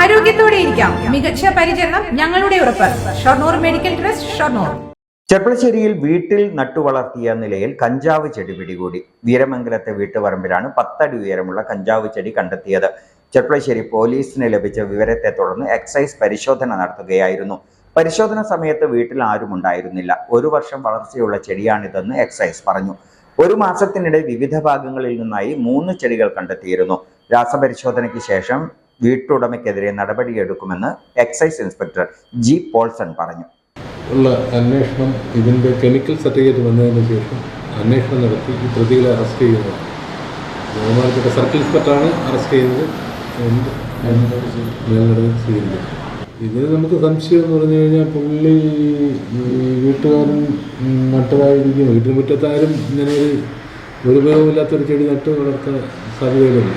ആരോഗ്യത്തോടെ ഇരിക്കാം മികച്ച പരിചരണം ഞങ്ങളുടെ ഉറപ്പ്. Shoranur medical trust Shoranur. ചെർപ്പളശ്ശേരിയിൽ വീട്ടിൽ നട്ടുവളർത്തിയ നിലയിൽ കഞ്ചാവ് ചെടി പിടികൂടി. വീരമംഗലത്തെ വീട്ടുപറമ്പിലാണ് പത്തടി ഉയരമുള്ള കഞ്ചാവ് ചെടി കണ്ടെത്തിയത്. ചെർപ്പളശ്ശേരി പോലീസിന് ലഭിച്ച വിവരത്തെ തുടർന്ന് എക്സൈസ് പരിശോധന നടത്തുകയായിരുന്നു. പരിശോധന സമയത്ത് വീട്ടിൽ ആരും ഉണ്ടായിരുന്നില്ല. ഒരു വർഷം വളർച്ചയുള്ള ചെടിയാണിതെന്ന് എക്സൈസ് പറഞ്ഞു. ഒരു മാസത്തിനിടെ വിവിധ ഭാഗങ്ങളിൽ നിന്നായി മൂന്ന് ചെടികൾ കണ്ടെത്തിയിരുന്നു. രാസപരിശോധനയ്ക്ക് ശേഷം വീട്ടുടമയ്ക്കെതിരെ നടപടിയെടുക്കുമെന്ന് എക്സൈസ് ഇൻസ്പെക്ടർ ജി പോൾസൺ പറഞ്ഞു. ഉള്ള അന്വേഷണം ഇതിന്റെ കെമിക്കൽ സർട്ടിഫിക്കറ്റ് വന്നതിന് ശേഷം അന്വേഷണം നടത്തി ഈ പ്രതികളെ അറസ്റ്റ് ചെയ്യുന്നതാണ് ബഹുമാനപ്പെട്ട സർക്കിൾ ഇൻസ്പെക്ടറാണ് അറസ്റ്റ് ചെയ്തത്. എന്ത് മേൽനടപടി നമുക്ക് സംശയം എന്ന് പറഞ്ഞു കഴിഞ്ഞാൽ പുള്ളി വീട്ടുകാരൻ നട്ടതായിരിക്കും. വീട്ടിന് മുറ്റത്താരും ഇങ്ങനെ ഒരു ഉപയോഗമില്ലാത്തൊരു ചെടി നട്ട് വളർത്താൻ സാധ്യതയില്ല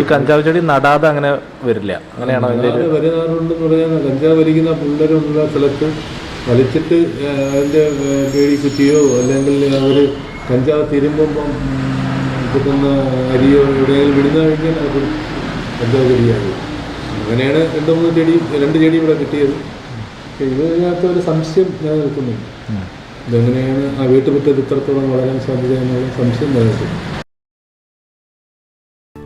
ഈ കഞ്ചാവ് ചെടി നടാതെ അങ്ങനെ വരില്ല. അങ്ങനെയാണോ വരുന്നവരുണ്ടെന്ന് പറഞ്ഞാൽ കഞ്ചാവ് വലിക്കുന്ന പിള്ളേരുള്ള സ്ഥലത്ത് വലിച്ചിട്ട് അതിന്റെ അതിന്റെ പേടി കുറ്റിയോ അല്ലെങ്കിൽ അവർ കഞ്ചാവ് തിരുമ്പോ കിട്ടുന്ന അരിയോ എവിടെയെങ്കിലും വിടുന്ന കഴിഞ്ഞാൽ അത് കഞ്ചാവ് ചെടിയാണ് അങ്ങനെയാണ് രണ്ട് മൂന്ന് ചെടി രണ്ട് ചെടി ഇവിടെ കിട്ടിയത്. ഇതിനകത്ത് ഒരു സംശയം നിലനിൽക്കുന്നുണ്ട് ഇതെങ്ങനെയാണ് ആ വീട്ടുമുറ്റത്ത് ഇത്രത്തോളം വളരാൻ സാധ്യത എന്നുള്ള സംശയം നിലനിൽക്കുന്നു.